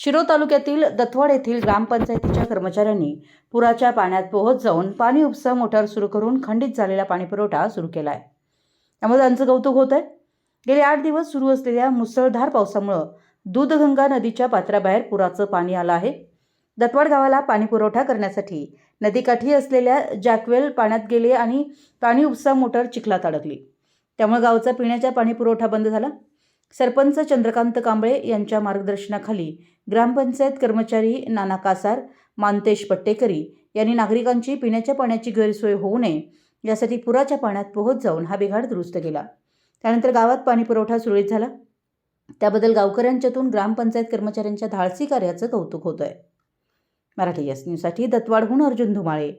शिरो तालुक्यातील दत्तवाड येथील ग्रामपंचायतीच्या कर्मचाऱ्यांनी पुराच्या पाण्यात पोहोच जाऊन पाणी उपसा मोटार सुरू करून खंडित झालेला पाणीपुरवठा सुरू केला आहे त्यामुळे त्यांचं कौतुक होत आहे. गेले आठ दिवस सुरू असलेल्या मुसळधार पावसामुळं दूधगंगा नदीच्या पात्राबाहेर पुराचं पाणी आलं आहे. दत्तवाड गावाला पाणीपुरवठा करण्यासाठी नदीकाठी असलेल्या जॅकवेल पाण्यात गेले आणि पाणी उपसा मोटार चिखलात अडकली. त्यामुळे गावचा पिण्याचा पाणीपुरवठा बंद झाला. सरपंच चंद्रकांत कांबळे यांच्या मार्गदर्शनाखाली ग्रामपंचायत कर्मचारी नाना कासार मानतेश पट्टेकरी यांनी नागरिकांची पिण्याच्या पाण्याची गैरसोय होऊ नये यासाठी पुराच्या पाण्यात पोहोच जाऊन हा बिघाड दुरुस्त केला. त्यानंतर गावात पाणी पुरवठा सुरळीत झाला. त्याबद्दल गावकऱ्यांच्यातून ग्रामपंचायत कर्मचाऱ्यांच्या धाडसी कार्याचं कौतुक होतं आहे मराठी एस न्यूजसाठी दत्तवाडहून अर्जुन धुमाळे.